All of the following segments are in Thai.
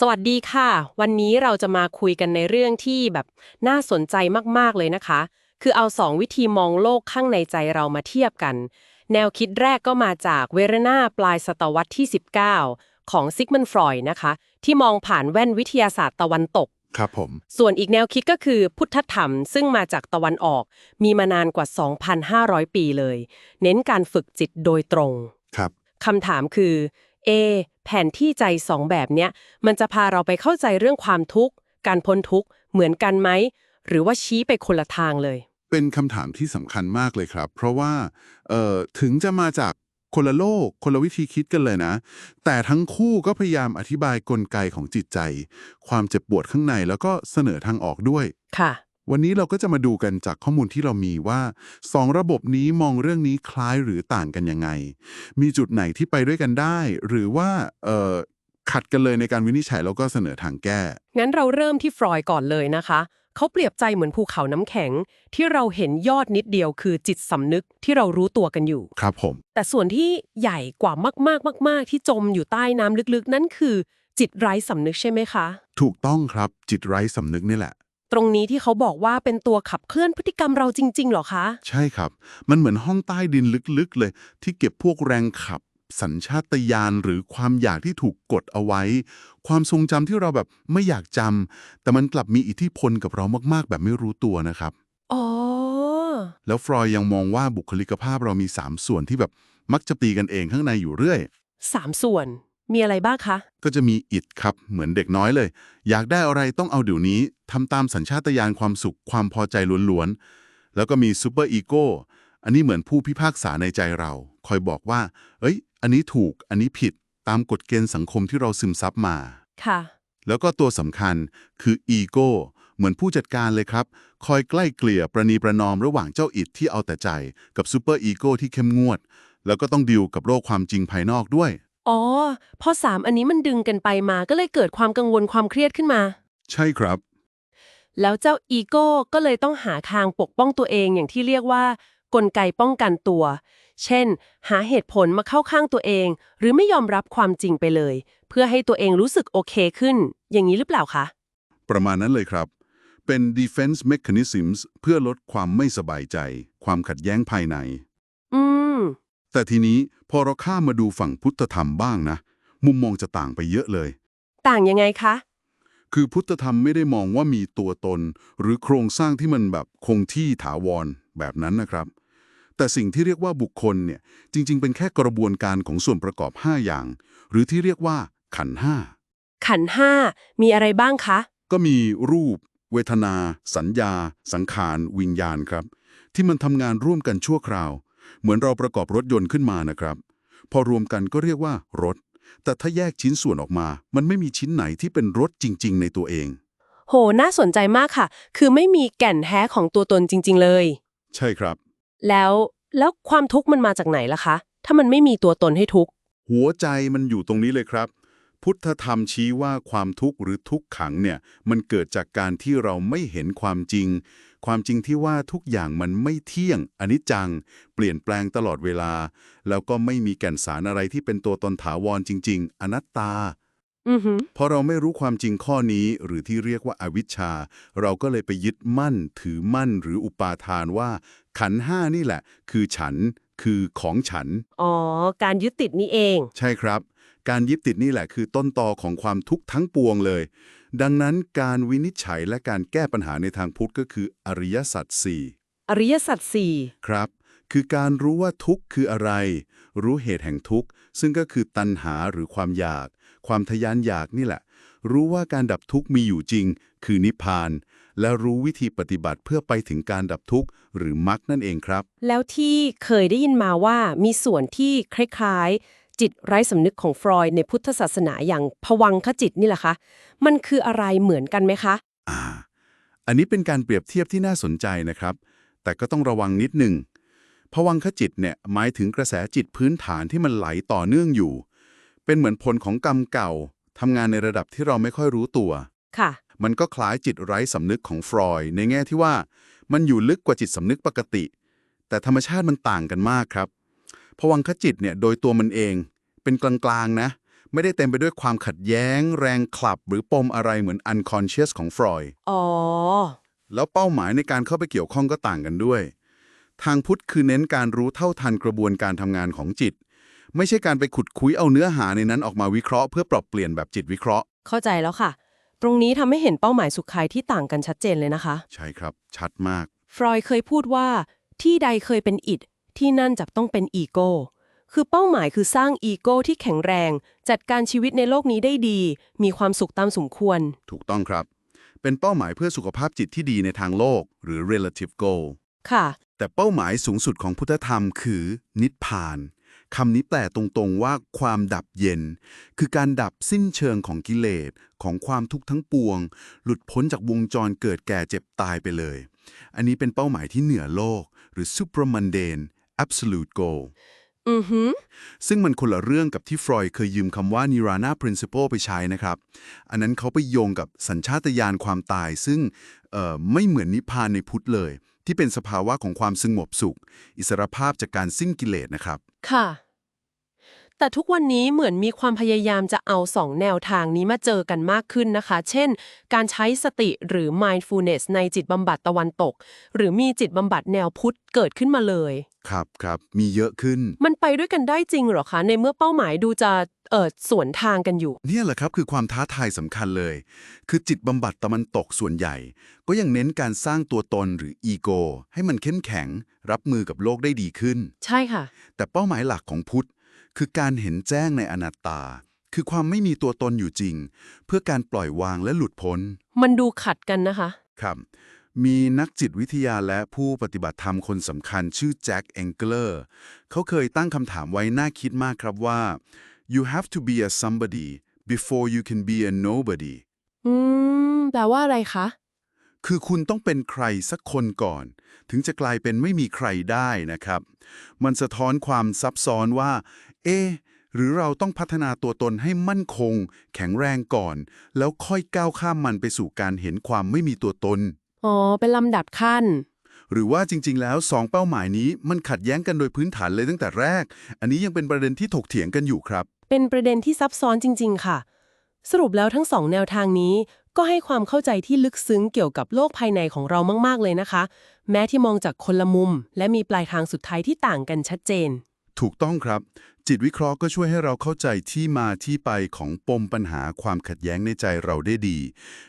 สวัสดีค่ะ วันนี้เราจะมาคุยกันในเรื่องที่แบบน่าสนใจมากๆเลยนะคะ คือเอาสองวิธีมองโลกข้างในใจเรามาเทียบกัน แนวคิดแรกก็มาจากเวเรนาปลายศตวรรษที่ 19 ของซิกมันฟรอยด์นะคะ ที่มองผ่านแว่นวิทยาศาสตร์ตะวันตก ครับผม ส่วนอีกแนวคิดก็คือพุทธธรรม ซึ่งมาจากตะวันออก มีมานานกว่า 2,500 ปีเลย เน้นการฝึกจิตโดยตรง ครับคำถามคือ เอแผนที่ใจสองแบบเนี้ยมันจะพาเราไปเข้าใจเรื่องความทุกข์ การพ้นทุกข์ เหมือนกันไหม หรือว่าชี้ไปคนละทางเลย เป็นคำถามที่สำคัญมากเลยครับ เพราะว่าเอ่อถึงจะมาจากคนละโลก คนละวิธีคิดกันเลยนะ แต่ทั้งคู่ก็พยายามอธิบายกลไกของจิตใจ ความเจ็บปวดข้างในแล้วก็เสนอทางออกด้วยค่ะ วันนี้เราก็จะมาดูกันจากข้อมูลที่เรามีว่าสองระบบนี้มองเรื่องนี้คล้ายหรือต่างกันยังไง มีจุดไหนที่ไปด้วยกันได้ หรือว่าเอ่อขัดกันเลยในการวินิจฉัยแล้วก็เสนอทางแก้ งั้นเราเริ่มที่ฟรอยด์ก่อนเลยนะคะ เขาเปรียบใจเหมือนภูเขาน้ำแข็ง ที่เราเห็นยอดนิดเดียวคือจิตสำนึกที่เรารู้ตัวกันอยู่ ครับผม แต่ส่วนที่ใหญ่กว่ามากๆมาก ๆ ที่จมอยู่ใต้น้ำลึกๆ นั่นคือ จิตไร้สำนึกใช่ไหมคะ ถูกต้องครับจิตไร้สำนึกนี่แหละ ตรงนี้ที่เขาบอกว่าเป็นตัวขับเคลื่อนพฤติกรรมเราจริงๆเหรอคะ ใช่ครับ มันเหมือนห้องใต้ดินลึกๆเลย ที่เก็บพวกแรงขับ สัญชาตญาณหรือความอยากที่ถูกกดเอาไว้ ความทรงจำที่เราแบบไม่อยากจำแต่มันกลับมีอิทธิพลกับเรามากๆ แบบไม่รู้ตัวนะครับ อ๋อ แล้วฟรอยด์ยังมองว่าบุคลิกภาพเรามี 3 ส่วนที่แบบมักจะตีกันเองข้างในอยู่เรื่อย สามส่วน มีอะไรบ้างคะ ก็จะมีอิดครับ เหมือนเด็กน้อยเลย อยากได้อะไรต้องเอาเดี๋ยวนี้ทำตามสัญชาตญาณความสุขความพอใจล้วนๆ แล้วก็มีซูเปอร์อีโก้อันนี้เหมือนผู้พิพากษาในใจเรา คอยบอกว่า เอ้ย อันนี้ถูกอันนี้ผิดตามกฎเกณฑ์สังคมที่เราซึมซับมา ค่ะ แล้วก็ตัวสำคัญคืออีโก้เหมือนผู้จัดการเลยครับ คอยใกล้เกลี่ยประนีประนอมระหว่างเจ้าอิดที่เอาแต่ใจ กับซูเปอร์อีโก้ที่เข้มงวด แล้วก็ต้องดิวกับโลกความจริงภายนอกด้วย อ๋อ พอสามอันนี้มันดึงกันไปมาก็เลยเกิดความกังวลความเครียดขึ้นมา ใช่ครับ แล้วเจ้าอีโก้ก็เลยต้องหาทางปกป้องตัวเองอย่างที่เรียกว่า กลไกป้องกันตัว เช่น หาเหตุผลมาเข้าข้างตัวเอง หรือไม่ยอมรับความจริงไปเลย เพื่อให้ตัวเองรู้สึกโอเคขึ้น อย่างนี้หรือเปล่าคะ ประมาณนั้นเลยครับ เป็น defense mechanisms เพื่อลดความไม่สบายใจ ความขัดแย้งภายในอืม แต่ทีนี้พอเราข้ามมาดูฝั่งพุทธธรรมบ้างนะ มุมมองจะต่างไปเยอะเลย ต่างยังไงคะ คือพุทธธรรมไม่ได้มองว่ามีตัวตน หรือโครงสร้างที่มันแบบคงที่ถาวรแบบนั้นนะครับ แต่สิ่งที่เรียกว่าบุคคลเนี่ยจริง ๆ เป็นแค่กระบวนการของส่วนประกอบ 5 อย่าง หรือที่เรียกว่าขันธ์ห้าขันธ์ห้ามีอะไรบ้างคะ ก็มีรูป เวทนา สัญญา สังขาร วิญญาณครับ ที่มันทำงานร่วมกันชั่วคราว เหมือนเราประกอบรถยนต์ขึ้นมานะครับ พอรวมกันก็เรียกว่ารถ แต่ถ้าแยกชิ้นส่วนออกมา มันไม่มีชิ้นไหนที่เป็นรถจริง ๆ ในตัวเอง โห น่าสนใจมากค่ะ คือไม่มีแก่นแท้ของตัวตนจริง ๆ เลย ใช่ครับ แล้วแล้วความทุกข์มันมาจากไหนล่ะคะ ถ้ามันไม่มีตัวตนให้ทุกข์ หัวใจมันอยู่ตรงนี้เลยครับ พุทธธรรมชี้ว่าความทุกข์หรือทุกขังเนี่ย มันเกิดจากการที่เราไม่เห็นความจริง ความจริงที่ว่าทุกอย่างมันไม่เที่ยงอนิจจัง เปลี่ยนแปลงตลอดเวลา แล้วก็ไม่มีแก่นสารอะไรที่เป็นตัวตนถาวรจริง ๆ อนัตตาอือหือพอเราไม่รู้ความจริงข้อนี้หรือที่เรียกว่าอาวิชชา เราก็เลยไปยึดมั่น ถือมั่นหรืออุปาทานว่า ขันธ์ห้านี่แหละ คือฉันคือของฉัน อ๋อ การยึดติดนี่เอง ใช่ครับ การยึดติดนี่แหละคือต้นตอของความทุกข์ทั้งปวงเลย ดังนั้นการวินิจฉัยและการแก้ปัญหาในทางพุทธก็คืออริยสัจสี่อริยสัจสี่ครับ คือการรู้ว่าทุกข์คืออะไร รู้เหตุแห่งทุกข์ ซึ่งก็คือตัณหาหรือความอยาก ความทะยานอยากนี่แหละ รู้ว่าการดับทุกข์มีอยู่จริง คือนิพพาน และรู้วิธีปฏิบัติเพื่อไปถึงการดับทุกข์หรือมรรคนั่นเองครับ แล้วที่เคยได้ยินมาว่ามีส่วนที่คล้ายๆ จิตไร้สำนึกของฟรอยด์ในพุทธศาสนาอย่างผวังขจิตนี่แหละคะ มันคืออะไรเหมือนกันไหมคะ อ่า อันนี้เป็นการเปรียบเทียบที่น่าสนใจนะครับ แต่ก็ต้องระวังนิดหนึ่งผวังคจิตเนี่ยหมายถึงกระแสจิตพื้นฐานที่มันไหลต่อเนื่องอยู่ เป็นเหมือนผลของกรรมเก่าทำงานในระดับที่เราไม่ค่อยรู้ตัว ค่ะ มันก็คล้ายจิตไร้สำนึกของฟรอยด์ในแง่ที่ว่า มันอยู่ลึกกว่าจิตสำนึกปกติ แต่ธรรมชาติมันต่างกันมากครับ ผวังคจิตเนี่ยโดยตัวมันเอง เป็นกลางๆนะ ไม่ได้เต็มไปด้วยความขัดแย้ง แรงคลับ หรือปมอะไรเหมือน unconscious ของฟรอยด์อ๋อ แล้วเป้าหมายในการเข้าไปเกี่ยวข้องก็ต่างกันด้วย ทางพุทธคือเน้นการรู้เท่าทันกระบวนการทำงานของจิต ไม่ใช่การไปขุดคุยเอาเนื้อหาในนั้นออกมาวิเคราะห์เพื่อปรับเปลี่ยนแบบจิตวิเคราะห์ เข้าใจแล้วค่ะ ตรงนี้ทำให้เห็นเป้าหมายสุขายที่ต่างกันชัดเจนเลยนะคะ ใช่ครับ ชัดมาก ฟรอยด์เคยพูดว่า ที่ใดเคยเป็นอิด ที่นั่นจะต้องเป็นอีโก้ คือเป้าหมายคือสร้างอีโก้ที่แข็งแรง จัดการชีวิตในโลกนี้ได้ดี มีความสุขตามสมควร ถูกต้องครับ เป็นเป้าหมายเพื่อสุขภาพจิตที่ดีในทางโลก หรือ relative goal ค่ะ แต่เป้าหมายสูงสุดของพุทธธรรมคือ นิพพานคำนี้แปลตรงๆว่าความดับเย็น คือการดับสิ้นเชิงของกิเลสของความทุกข์ทั้งปวง หลุดพ้นจากวงจรเกิดแก่เจ็บตายไปเลย อันนี้เป็นเป้าหมายที่เหนือโลก หรือ supramundane absolute goal อือหือซึ่งมันคนละเรื่องกับที่ฟรอยด์เคยยืมคำว่า Nirvana Principle ไปใช้นะครับ อันนั้นเขาไปโยงกับสัญชาตญาณความตาย ซึ่งเอ่อไม่เหมือนนิพพานในพุทธเลย ที่เป็นสภาวะของความสงบสุข อิสรภาพจากการสิ้นกิเลสนะครับ ค่ะ แต่ทุกวันนี้เหมือนมีความพยายามจะเอาสองแนวทางนี้มาเจอกันมากขึ้นนะคะ เช่น การใช้สติหรือ mindfulness ในจิตบำบัดตะวันตก หรือมีจิตบำบัดแนวพุทธเกิดขึ้นมาเลย ครับครับมีเยอะขึ้น มันไปด้วยกันได้จริงเหรอคะ ในเมื่อเป้าหมายดูจะเอิดสวนทางกันอยู่ เนี่ยแหละครับคือความท้าทายสำคัญเลย คือจิตบำบัดตะวันตกส่วนใหญ่ ก็ยังเน้นการสร้างตัวตนหรืออีโกให้มันเข้มแข็ง รับมือกับโลกได้ดีขึ้น ใช่ค่ะ แต่เป้าหมายหลักของพุทธ คือการเห็นแจ้งในอนัตตา คือความไม่มีตัวตนอยู่จริง เพื่อการปล่อยวางและหลุดพ้น มันดูขัดกันนะคะ ครับ มีนักจิตวิทยาและผู้ปฏิบัติธรรมคนสำคัญชื่อแจ็คเองเกอร์เขาเคยตั้งคำถามไว้น่าคิดมากครับว่า you have to be a somebody before you can be a nobody อืม แปลว่าอะไรคะ คือคุณต้องเป็นใครสักคนก่อน ถึงจะกลายเป็นไม่มีใครได้นะครับ มันสะท้อนความซับซ้อนว่า เอ๊ะหรือเราต้องพัฒนาตัวตนให้มั่นคง แข็งแรงก่อน แล้วค่อยก้าวข้ามมันไปสู่การเห็นความไม่มีตัวตน อ๋อ เป็นลำดับขั้น หรือว่าจริง ๆ แล้วสองเป้าหมายนี้มันขัดแย้งกันโดยพื้นฐานเลยตั้งแต่แรก อันนี้ยังเป็นประเด็นที่ถกเถียงกันอยู่ครับ เป็นประเด็นที่ซับซ้อนจริง ๆ ค่ะ สรุปแล้วทั้งสองแนวทางนี้ ก็ให้ความเข้าใจที่ลึกซึ้งเกี่ยวกับโลกภายในของเรามาก ๆ เลยนะคะ แม้ที่มองจากคนละมุม และมีปลายทางสุดท้ายที่ต่างกันชัดเจน ถูกต้องครับ จิตวิเคราะห์ก็ช่วยให้เราเข้าใจที่มาที่ไปของปมปัญหาความขัดแย้งในใจเราได้ดี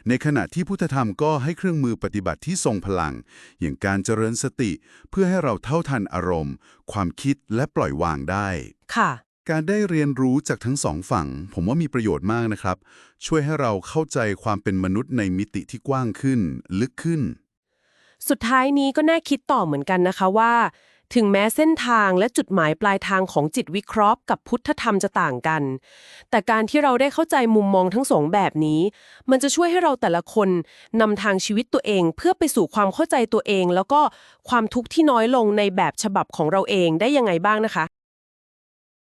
ในขณะที่พุทธธรรมก็ให้เครื่องมือปฏิบัติที่ทรงพลัง อย่างการเจริญสติ เพื่อให้เราเท่าทันอารมณ์ ความคิดและปล่อยวางได้ ค่ะ การได้เรียนรู้จากทั้งสองฝั่ง ผมว่ามีประโยชน์มากนะครับ ช่วยให้เราเข้าใจความเป็นมนุษย์ในมิติที่กว้างขึ้น ลึกขึ้น สุดท้ายนี้ก็น่าคิดต่อเหมือนกันนะคะว่า ถึงแม้เส้นทางและจุดหมายปลายทางของจิตวิเคราะห์กับพุทธธรรมจะต่างกัน แต่การที่เราได้เข้าใจมุมมองทั้งสองแบบนี้ มันจะช่วยให้เราแต่ละคนนำทางชีวิตตัวเอง เพื่อไปสู่ความเข้าใจตัวเอง แล้วก็ความทุกข์ที่น้อยลงในแบบฉบับของเราเองได้ยังไงบ้างนะคะ